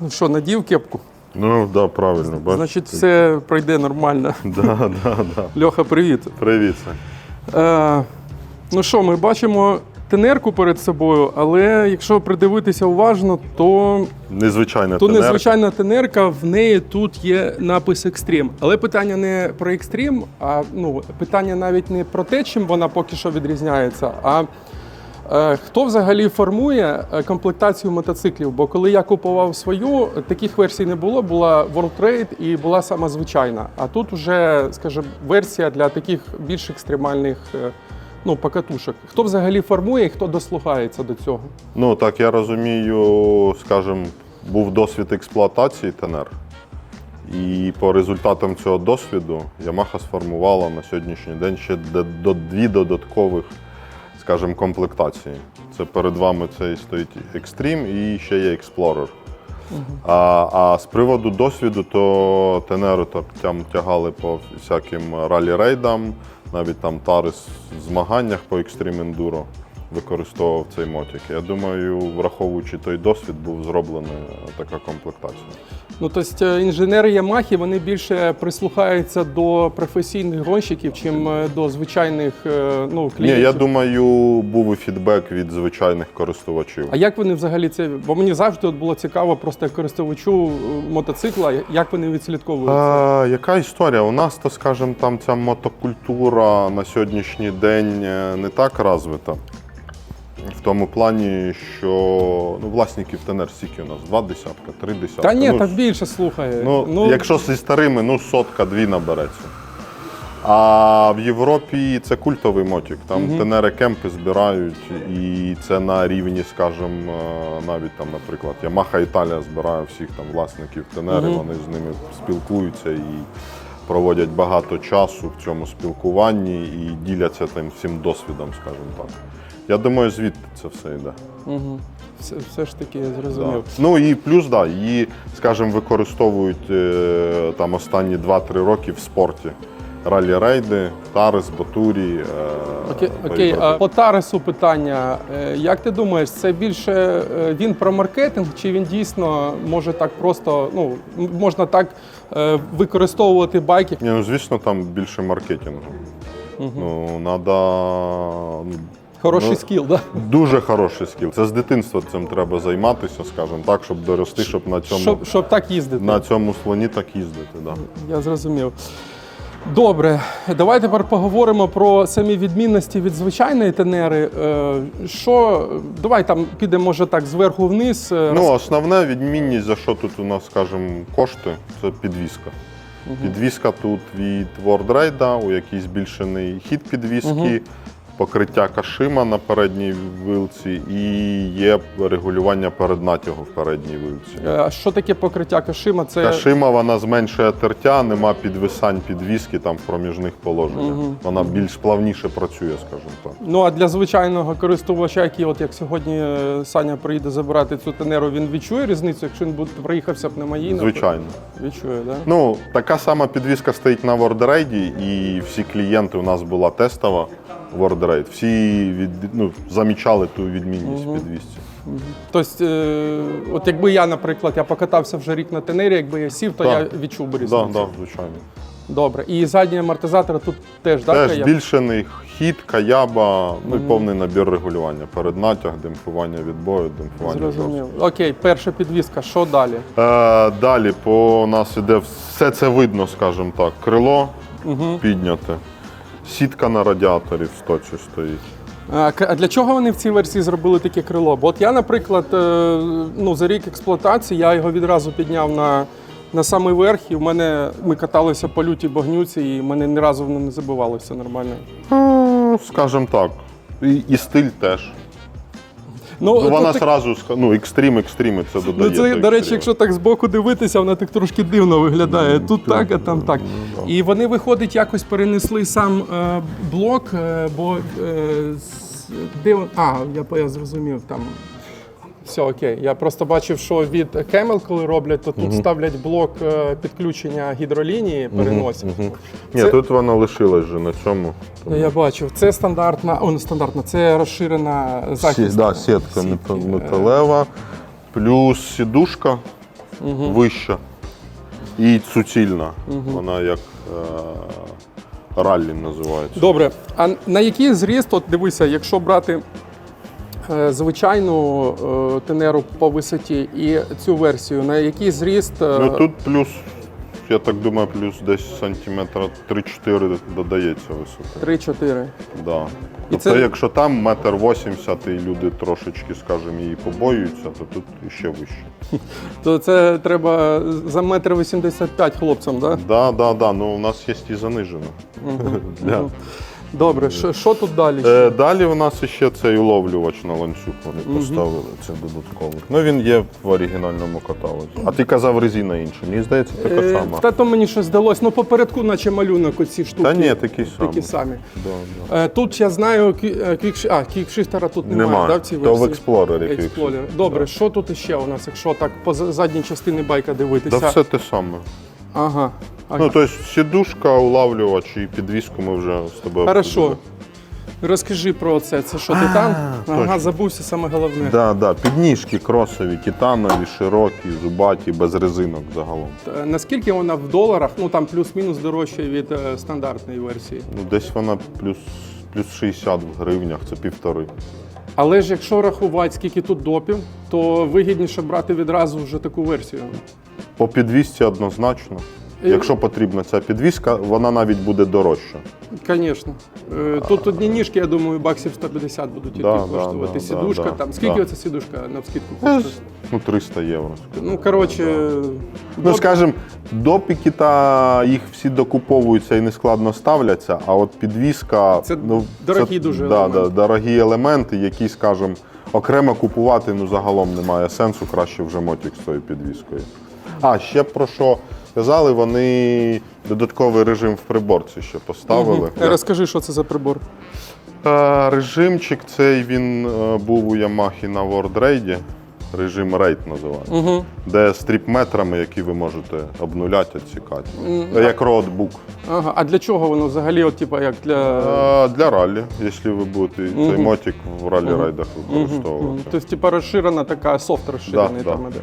Ну що, надів кепку? Ну, так, да, правильно. Бачиш? Значить, все пройде нормально. Да, да, да. Льоха, привіт. Привіт. Е, ну що, ми бачимо тенерку перед собою, але якщо придивитися уважно, то Незвичайна то тенерка. незвичайна тенерка, в неї тут є напис Екстрім. Але питання не про екстрім, а ну, питання навіть не про те, чим вона поки що відрізняється, а хто взагалі формує е, комплектацію мотоциклів? Бо коли я купував свою, таких версій не було. Була World Trade і була сама звичайна. А тут вже, скажімо, версія для таких більш екстремальних е, ну, покатушок. Хто взагалі формує і хто дослугається до цього? Ну, так я розумію, скажімо, був досвід експлуатації ТНР. І по результатам цього досвіду Yamaha сформувала на сьогоднішній день ще дві додаткових, скажімо, комплектації. Це перед вами цей стоїть Extreme і ще є Explorer. А, а з приводу досвіду, то так там тягали по всяким ралі-рейдам, навіть там Тарис в змаганнях по Extreme Enduro використовував цей мотик. Я думаю, враховуючи той досвід, був зроблена така комплектація. Ну, тобто е, інженери Ямахи вони більше прислухаються до професійних гонщиків, чим е, до звичайних е, ну, Ні, клієнтів. я думаю, був і фідбек від звичайних користувачів. А як вони взагалі це? Бо мені завжди от було цікаво просто користувачу е, мотоцикла, як вони відслідковують. А, яка історія? У нас, то скажімо, там ця мотокультура на сьогоднішній день е, не так розвита. В тому плані, що ну, власників ТНР скільки у нас? Два десятка, три десятка. Та ні, ну, так більше слухає. Ну, ну, якщо зі старими, ну сотка, дві набереться. А в Європі це культовий мотик. Там тенери кемпи збирають, і це на рівні, скажімо, е, навіть там, наприклад, Yamaha Італія збирає всіх там власників тенери, вони з ними спілкуються і проводять багато часу в цьому спілкуванні і діляться тим всім досвідом, скажімо так. Я думаю, звідти це все йде. Угу. Все, все ж таки я Да. зрозумів. Ну і плюс, да, її, скажімо, використовують е, там останні 2-3 роки в спорті. Ралі-рейди, Тарес, Батурі. е, Окей, окей. А по Таресу питання. Е, Як ти думаєш, це більше е, він про маркетинг, чи він дійсно може так просто, ну, можна так е, використовувати байки? Ні, ну, звісно, там більше маркетингу. Ну, надо, ну, Хороший ну, скіл, да? Дуже хороший скіл. Це з дитинства цим треба займатися, скажімо так, щоб дорости, щоб на цьому, Щоб, щоб так їздити. на цьому слоні так їздити. Да. Я зрозумів. Добре, давай тепер поговоримо про самі відмінності від звичайної тенери. Е, Що, давай там підемо, може так, зверху вниз. Е, Ну, основна відмінність, за що тут у нас, скажімо, кошти, це підвізка. Підвізка тут від WorldRide, у якій збільшений хід підвізки, покриття кашима на передній вилці і є регулювання переднатягу в передній вилці. Е, А що таке покриття кашима? Це Кашима вона зменшує тертя, нема підвисань підвіски там в проміжних положеннях. Вона більш плавніше працює, скажімо так. ну а для звичайного користувача, який, от як сьогодні е, Саня приїде забирати цю тенеру, він відчує різницю, якщо він буде проїхався пневмоїна? Звичайно. Відчує, так? Да? Ну, така сама підвізка стоїть на WorldRide, і всі клієнти у нас була тестова WorldRide. Всі від, ну, замічали ту відмінність в підвізці. Тобто, е, от якби я, наприклад, я покатався вже рік на тенері, якби я сів, то Так. я відчув би Так, різницю. да, да, звичайно. Добре. І задні амортизатори тут теж, так? Теж збільшений хід, каяба, ну і повний набір регулювання. Переднатяг, демпфування відбою, демпфування. Зрозумів. жорсткості. Окей, перша підвізка. Що далі? Е, далі по нас іде все це видно, скажімо так. Крило підняте, сітка на радіаторі в сточі стоїть. А для чого вони в цій версії зробили таке крило? Бо от я, наприклад, е, ну, за рік експлуатації я його відразу підняв на, на самий верх, і в мене ми каталися по лютій багнюці, і в мене ні разу воно не забивалося нормально. Ну, скажімо так. І, і стиль теж. Ну, Ну, вона так- сразу ска- ну, екстрім, екстрім, це додає. Ну, це, до, до речі, якщо так збоку дивитися, вона так трошки дивно виглядає. Тут так, а там так. І вони, виходить, якось перенесли сам е, блок, е, бо е, де А, я, я зрозумів там. Все окей. Я просто бачив, що від Camel, коли роблять, то тут ставлять блок е, підключення гідролінії, переносять. Ні, це- тут вона лишилась же на цьому. Ну, Я бачив, це стандартна, о, не стандартна, це розширена захист. Сі, да, сітка мета- е. металева, плюс сідушка вища і суцільна. Вона як е, раллі називається. Добре. А на який зріст, от дивися, якщо брати звичайну е, тенеру по висоті і цю версію, на який зріст е, Ну тут плюс, я так думаю, плюс десь сантиметра 3-4 додається висоти. 3-4? Да. Тобто, це- якщо там метр вісімдесят і люди трошечки, скажімо, її побоюються, то тут ще вище. То це треба за метр 85 хлопцям, так? Да, да, да. Ну у нас є і занижено. Для... Добре, що, що тут далі? Е, далі у нас ще цей уловлювач на ланцюг вони поставили. Це додатковий. Ну він є в оригінальному каталозі. А ти казав резина інша. Мені здається, така Е, сама. Та то мені щось здалось. Ну, попередку, наче малюнок оці штуки. Та ні, такі самі. Такі самі. Да, да. Е, Тут я знаю, кві- е, а, квікшифтера тут немає, Немає. Да, в цій То в версії? Explorer. Експлорер. Добре, що тут ще у нас, якщо так по за- задній частині байка дивитися? Да все те саме. Ага. Ну, тобто сідушка, улавлювач і підвіску ми вже з тобою. Хорошо. обсудили. Розкажи про це. Це що, титан? Ага, точно. забувся саме головне. Да, да. Підніжки кросові, титанові, широкі, зубаті, без резинок загалом. Е, Наскільки вона в доларах? Ну там плюс-мінус дорожча від е, стандартної версії. Ну, десь вона плюс, плюс 60 в гривнях, це півтори. Але ж якщо рахувати, скільки тут допів, то вигідніше брати відразу вже таку версію. По підвісці однозначно. І- Якщо потрібна ця підвіска, вона навіть буде дорожча. Звісно. Е, Тут одні ніжки, я думаю, баксів 150 будуть Да, да, коштувати. да, Сідушка да, там. да. Скільки оця сідушка на вскидку коштує? Ну, 300 євро. Ну, коротше, Ну, скажімо, допіки та їх всі докуповуються і нескладно ставляться, а от підвіска Це ну, дорогі дуже да, елементи. Да, дорогі елементи, які, скажімо, окремо купувати ну, загалом немає сенсу, краще вже мотик з тою підвіскою. А, ще про що казали, вони додатковий режим в приборці ще поставили. Е, Розкажи, що це за прибор. Режимчик цей він е, був у Ямахі на World Raid, режим Raid називається, Угу. де стріп-метрами, які ви можете обнуляти, відсікати. Як роутбук. Ага. А для чого воно взагалі, от, типа, як для. Е, Для раллі, якщо ви будете цей мотик в ралі-райдах використовувати. Тобто, типа, розширена така софт розширений Да, там да.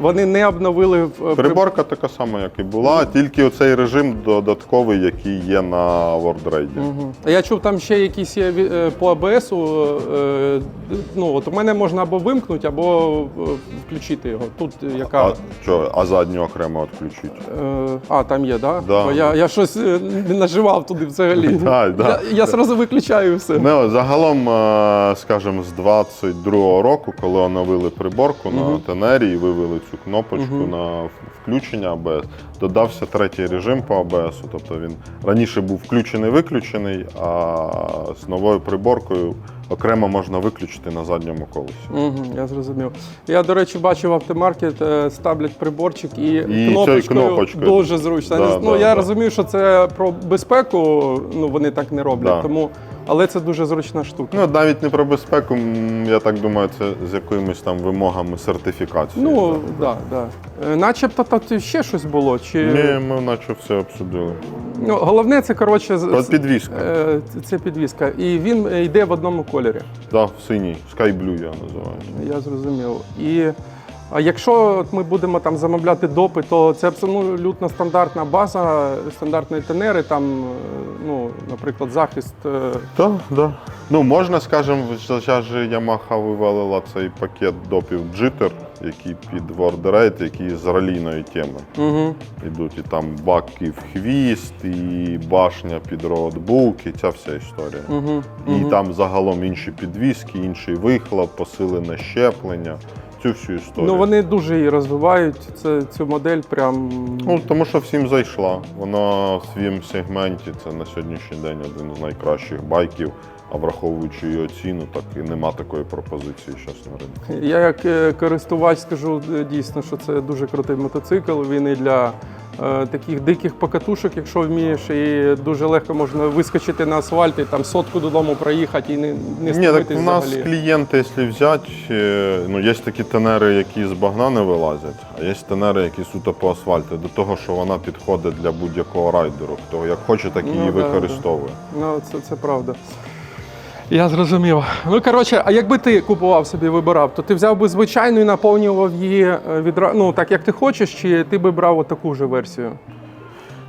Вони не обновили е, Приборка така сама, як і була, тільки оцей режим додатковий, який є на World Raid. Мгм. Я чув, там ще якісь є е, по АБСу. е, Ну, от у мене можна або вимкнути, або включити його. Тут яка. А, що, а задню окремо відключити. А, там є, да? Да. Я, я щось не наживав туди взагалі. Да, да. Я, я зразу виключаю все. Ну, загалом, скажімо, з 22-го року, коли оновили приборку на тенері і вивели цю кнопочку на включення АБС, додався третій режим по АБС. Тобто він раніше був включений-виключений, а з новою приборкою окремо можна виключити на задньому колесі. Угу, я зрозумів. Я, до речі, бачив автомаркет, е, ставлять приборчик і, І кнопочкою кнопочкою. дуже зручно. Да, ну, да, я да. розумію, що це про безпеку, ну вони так не роблять, Да. тому, але це дуже зручна штука. Ну, навіть не про безпеку, я так думаю, це з якимись там вимогами сертифікації. Ну, так, да, да. Е, Начебто тут ще щось було. Чи... Ні, ми наче все обсудили. Ну, головне, це коротше підвіска. е, це- підвіска. І він е, йде в одному кольорі. Да, в синій, Sky Blue я називаю. Я зрозумів. І а якщо ми будемо там замовляти допи, то це абсолютно стандартна база, стандартні тенери, там, е, ну, наприклад, захист. е, Так, да. Ну, можна, скажімо, зараз же Yamaha вивалила цей пакет допів Jitter, який під World Raid, які з ралійної теми Угу. йдуть. І там баки в хвіст, і башня під роутбук, і ця вся історія. Угу. І там загалом інші підвіски, інший вихлоп, посилене щеплення, цю всю історію. Ну вони дуже її розвивають. Це цю модель прям. Ну, тому що всім зайшла. Вона в своєму сегменті це на сьогоднішній день один з найкращих байків. А враховуючи її ціну, так і нема такої пропозиції зараз на ринку. Я як е, користувач скажу е, дійсно, що це дуже крутий мотоцикл. Він і для е, таких диких покатушок, якщо вмієш, і дуже легко можна вискочити на асфальт і там сотку додому проїхати і не, не Ні, так у нас взагалі. клієнти, якщо взяти, е, ну є такі тенери, які з багна не вилазять, а є тенери, які суто по асфальту. До того, що вона підходить для будь-якого райдеру. Хто як хоче, так і Ну, її да, використовує. Ну, це, це правда. Я зрозумів. Ну коротше, а якби ти купував собі, вибирав, то ти взяв би звичайну і наповнював її е, відра... ну, так, як ти хочеш, чи ти би брав таку ж версію?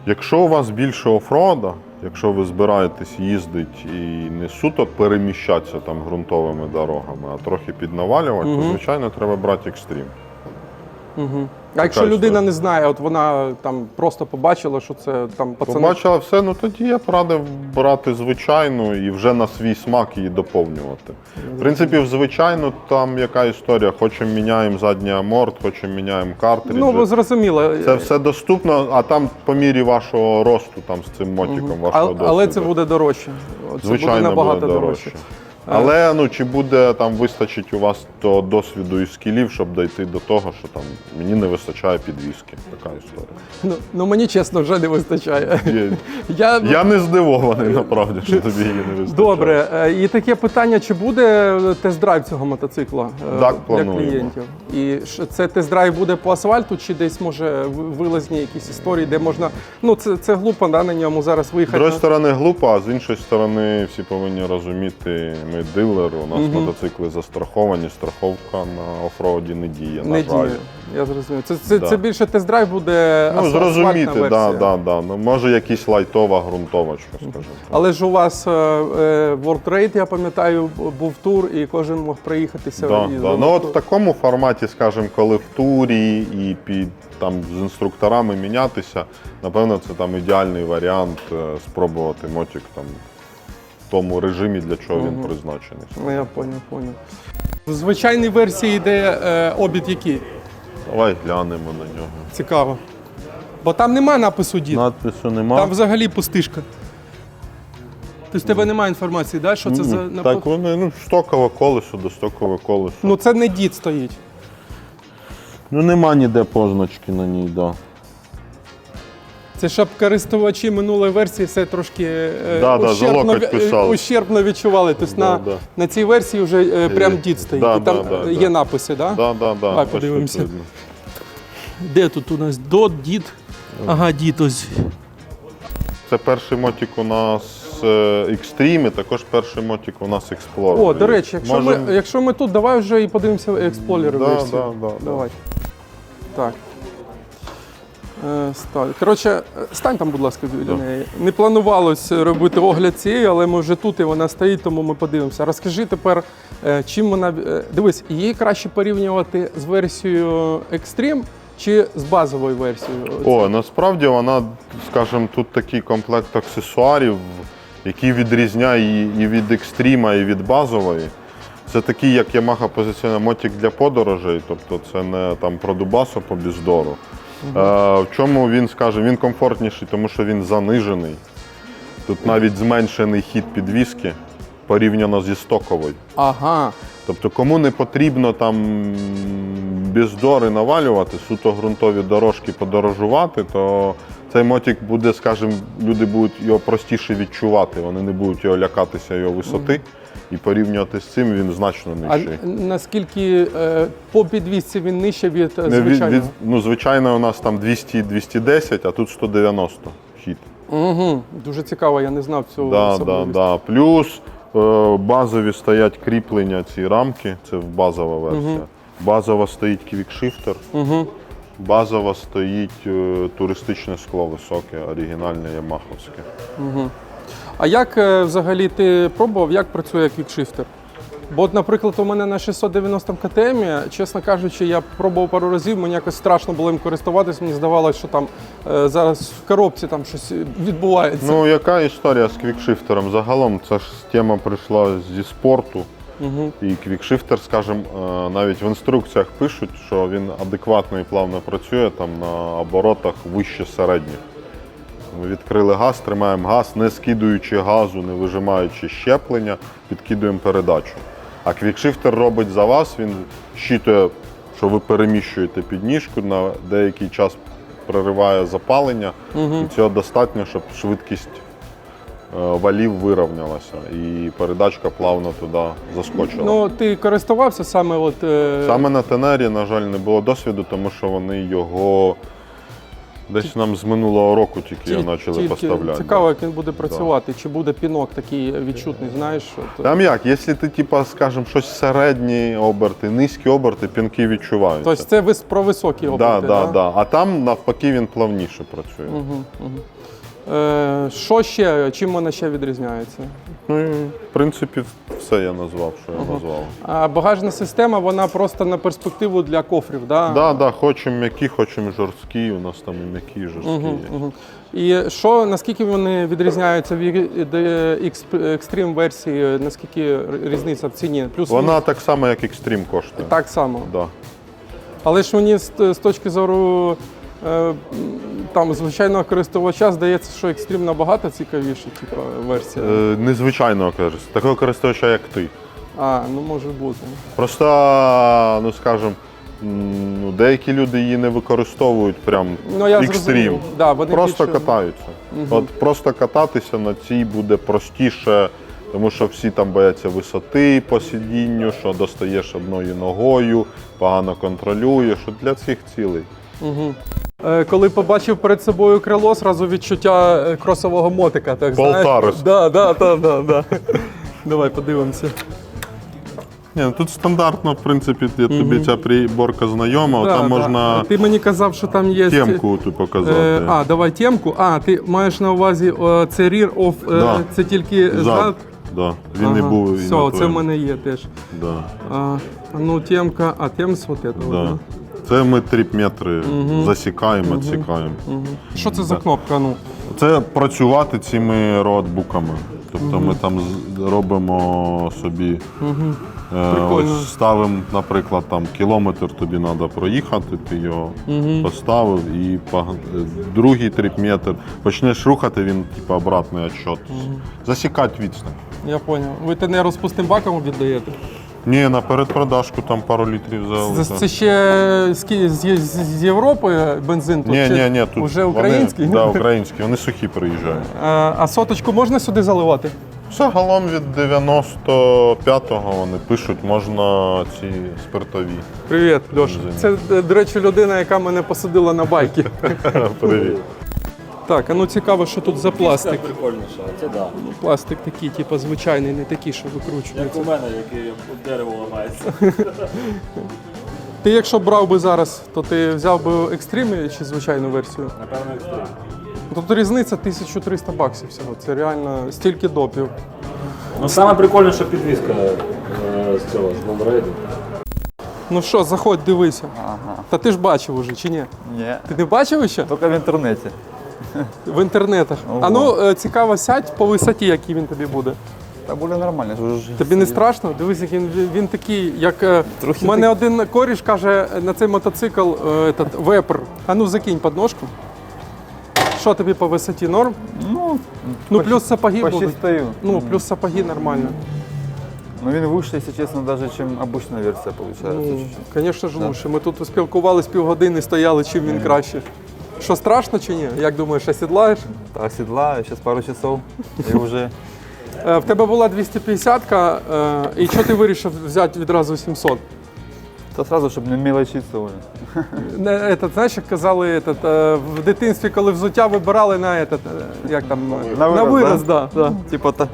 Якщо у вас більше офрода, якщо ви збираєтесь їздити і не суто переміщатися там ґрунтовими дорогами, а трохи піднавалювати, то звичайно треба брати екстрім. Угу. А якщо історія. людина не знає, от вона там просто побачила, що це там пацани. Побачила все, ну тоді я б радив брати звичайну і вже на свій смак її доповнювати. В принципі, в звичайну там яка історія. Хочемо міняємо задній аморт, хочемо міняємо картриджі. Ну, ви зрозуміло. Це все доступно, а там по мірі вашого росту, там з цим мотиком А- вашого досвіду. але це буде дорожче. Це Звичайно, буде набагато буде дорожче. Але ну чи буде там вистачить у вас того досвіду і скілів, щоб дійти до того, що там мені не вистачає підвіски. Така історія. Ну, ну мені чесно вже не вистачає. Є- Я, Я не здивований, насправді, що тобі її не вистачає. Добре, е, і таке питання: чи буде тест-драйв цього мотоцикла е, Так, для плануємо. клієнтів? І це тест-драйв буде по асфальту, чи десь може вилазні якісь історії, де можна. Ну, це, це глупо, да, на ньому зараз виїхати. другої на- сторони глупо, а з іншої сторони всі повинні розуміти, ми дилери, у нас мотоцикли застраховані, страховка на офроуді не діє, на Не жаль. діє. Я зрозумів. Це, це, Да. це більше тест-драйв буде Ну, зрозуміти, да, да, да. Ну, може якась лайтова ґрунтовочка, скажімо. так. Але ж у вас е, е, World Trade, я пам'ятаю, був тур, і кожен мог приїхатися. Да, і да. Ну от в такому форматі, скажімо, коли в турі і під там з інструкторами мінятися, напевно, це там ідеальний варіант е, спробувати мотик там тому режимі, для чого він призначений. Ну, я поняв, поняв. В звичайній версії йде е, обід який? Давай глянемо на нього. Цікаво. Бо там нема напису дід. Надпису нема. Там взагалі пустишка. Тобто в тебе немає інформації, да? що це за М, напис- Так, вони ну, стокове колесо до стокове колесо. Ну це не дід стоїть. Ну нема ніде позначки на ній, да. Це щоб користувачі минулої версії все трошки е, Да, да, ві- писали. ущербно відчували. Тобто Да, на, да. на цій версії вже е, прям дід стоїть. да, І там да, да, е, є да. написи, так? Да? Да, да, да. Давай подивимося. Де тут у нас дот, дід? Ага, дід ось. Це перший мотик у нас е, Extreme, також перший мотик у нас Explorer. О, до речі, якщо, Можем- ми, якщо ми тут, давай вже і подивимося експлорер Да, версію. да, да, да. Давай. Так. Е, стань. Коротше, е, стань там, будь ласка, біля неї. Не планувалось робити огляд цієї, але ми вже тут і вона стоїть, тому ми подивимося. Розкажи тепер, е, чим вона. е, Дивись, її краще порівнювати з версією Extreme чи з базовою версією. О, насправді вона, скажімо, тут такий комплект аксесуарів, який відрізняє її і від екстрима, і від базової. Це такий, як Yamaha позиціонує мотик для подорожей, тобто це не там про Дубасо по бездору. В чому він скаже, він комфортніший, тому що він занижений. Тут навіть зменшений хід підвіски порівняно зі стоковою. Ага. Тобто, кому не потрібно там бездори навалювати, суто ґрунтові дорожки подорожувати, то цей мотик буде, скажімо, люди будуть його простіше відчувати, вони не будуть його лякатися його висоти. І порівнювати з цим він значно А нижчий. наскільки е, по підвісці він нижче від е, Не від- звичайного? від- ну, звичайно, у нас там 200-210, а тут 190 хід. Угу. Дуже цікаво, я не знав цього. Да, да, да. Плюс е, базові стоять кріплення ці рамки, це базова версія. Базова стоїть квікшифтер. Угу. Базово стоїть е, туристичне скло високе, оригінальне ямаховське. А як е, взагалі ти пробував, як працює квікшифтер? Бо, от, наприклад, у мене на 690 КТМ, чесно кажучи, я пробував пару разів, мені якось страшно було їм користуватись. Мені здавалося, що там е, зараз в коробці там щось відбувається. Ну, яка історія з квікшифтером? Загалом це ж тема прийшла зі спорту. Угу. І квікшифтер, скажімо, е, навіть в інструкціях пишуть, що він адекватно і плавно працює там на оборотах вище середніх. Ми відкрили газ, тримаємо газ, не скидуючи газу, не вижимаючи щеплення, підкидуємо передачу. А квікшифтер робить за вас, він щитує, що ви переміщуєте підніжку, на деякий час прориває запалення, і цього достатньо, щоб швидкість е, валів вирівнялася і передачка плавно туди заскочила. Ну, ти користувався саме от. е, Саме на тенері, на жаль, не було досвіду, тому що вони його Десь нам з минулого року тільки його почали поставляти. Цікаво, як він буде працювати, чи буде пінок такий відчутний, знаєш. От, Там як, якщо ти, типа, скажімо, щось середні оберти, низькі оберти, пінки відчуваються. Тобто це вис- про високі да, оберти, да, да. А там навпаки він плавніше працює. Е, що ще, чим вона ще відрізняється? Ну і в принципі все я назвав, що я назвав. А багажна система, вона просто на перспективу для кофрів, да? Да, да, хочемо м'які, хочемо жорсткі. У нас там і м'які, і жорсткі є. Мгм. І що, наскільки вони відрізняються від екстрім версії, наскільки різниця в ціні? Плюс Вона так само, як екстрім коштує. так само. Да. Але ж мені з, з точки зору там звичайного користувача здається, що екстрім набагато цікавіша, типу, версія. Е, незвичайного користувача, такого користувача, як ти. А, ну може бути. Просто, ну скажем, м, ну, деякі люди її не використовують прям Ну, я екстрім. Да, вони просто більше- катаються. От просто кататися на цій буде простіше, тому що всі там бояться висоти по сидінню, що достаєш одною ногою, погано контролюєш. От для цих цілей. Е, Коли побачив перед собою крило, зразу відчуття е, кросового мотика. Так? Полтарис. Да, да, да, да, да. Давай подивимося. Ні, ну, тут стандартно, в принципі, я тобі ця приборка знайома, Да, там да. можна Ти мені казав, що там є. темку ту показати. Е, а, давай темку. А, ти маєш на увазі о, це rear of, е, Да. це тільки Зад. зад. Да. Він і був і Все, на це в твоєму. мене є теж. Да. А, ну, темка, а темс вот этого. Да. Да. Це ми тріп-метри засікаємо, відсікаємо. Що це за кнопка? Ну? Це працювати цими роутбуками. Тобто ми там з- робимо собі, е, Прикольно. ось ставимо, наприклад, там кілометр тобі треба проїхати, ти його поставив і пог- е, другий тріп-метр. Почнеш рухати, він типу обратний відчот. Засікати відстань. Я зрозумів. Ви ТНР з пустим баком віддаєте? Ні, на передпродажку там пару літрів Це, взяли. це ще з, Ки- з, з, з Європи бензин тут? Ні, чи ні, ні, тут Уже український? Вони, да, українські, вони сухі приїжджають. А, а соточку можна сюди заливати? Загалом від 95-го вони пишуть, можна ці спиртові. Привіт, Льош. Це, е, до речі, людина, яка мене посадила на байки. Привіт. Так, а ну цікаво, що тут за пластик. прикольніше, це да. Ну, Пластик такий, типу, звичайний, не такий, що Як викручується. у мене, який дерево ламається. Ти якщо брав би зараз, то ти взяв би екстрім чи звичайну версію? Напевно, екстрим. Тобто різниця 1300 баксів всього. Це реально стільки допів. Ну, саме прикольніша підвізка е, з цього, з лонгрейду. Ну що, заходь, дивися. Ага. Та ти ж бачив уже, чи ні? Ні. Ти не бачив ще? Тільки в інтернеті. В інтернетах. Ого. А ну е, цікаво, сядь по висоті, який він тобі буде. Та буде нормально. ж Тобі не страшно? Дивись, як він, він такий, як е, Трохи у мене один коріш каже на цей мотоцикл е, этот, вепр. А ну закинь подножку. Що тобі по висоті норм? Ну, Ну плюс сапоги почти будуть. стою. Ну, плюс сапоги нормально. Ну він вище, якщо чесно, навіть, чем обычная версія, виходить. Ну, звісно ж, лучше. Ми тут спілкувались півгодини, стояли, чим він краще. Що страшно чи ні? Як думаєш, осідлаєш? Та оседлаю, зараз пару часов і вже Е, В тебе була 250-ка, е, і що ти вирішив взяти відразу 700? та сразу, щоб не мелочитися вже. Не, этот, знаєш, як казали этот, е, в дитинстві, коли взуття вибирали на, этот, е, як там, е, На вираз, вираз, да? да? Да, Типа та,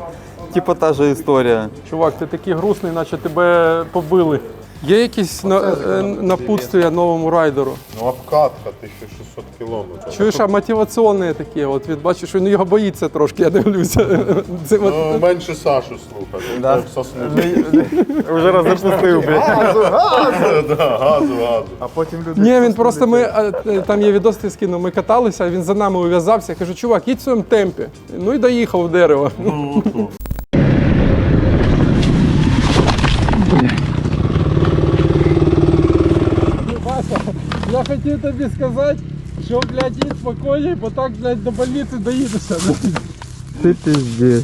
типа та же історія. Чувак, ти такий грустний, наче тебе побили. Є якісь на, е, напутствия новому райдеру? Ну, обкатка 1600 кілометрів. Чуєш, а мотиваційні такі, от від бачиш, він його боїться трошки, я дивлюся. Це от- Ну, менше Сашу слухати. Да. соснути. Вже розпустив, блядь. Газу, газу, газу, газу. А потім люди. Ні, він просто ми е, е, там є відос, ти скинув, ми каталися, він за нами ув'язався. Я кажу, чувак, їдь в своєму темпі. Ну і доїхав в дерево. Вася, я хотів тобі сказати, що, блядь, їдь спокійно, бо так, блядь, до больниці доїдешся. Ти пиздец.